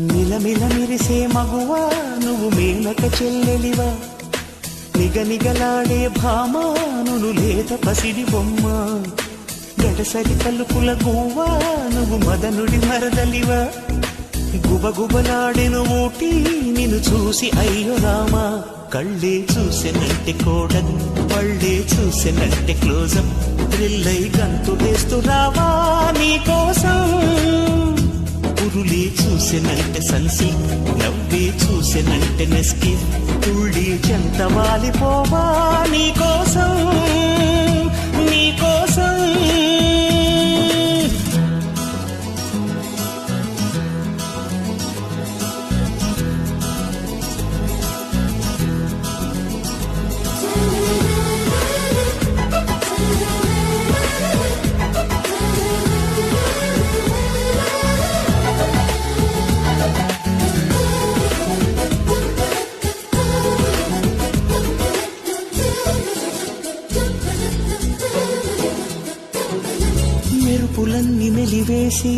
నిలమిల మిరిసే మగువా నువ్వు మేనక చెల్లెలివా? నిగనిగలాడే భామానును లేత పసిడి బొమ్మ. గడసరి తలుపుల గువ్వా నువ్వు మదనుడి మరదలివా? గుబగుబలాడెను ఊటి నిన్ను చూసి అయ్యో రామా. కళ్ళే చూసినట్టే కోడలు పళ్ళే చూసినట్టే క్లోజప్. థ్రిల్లై గంతులేస్తూ రావా నీ పురులే చూసినంటే సన్సి నవ్వే చూసినంటే నెస్కి. తుళ్ళి చెంత వాలిపోవా. మెరుపులన్నీ మెలివేసి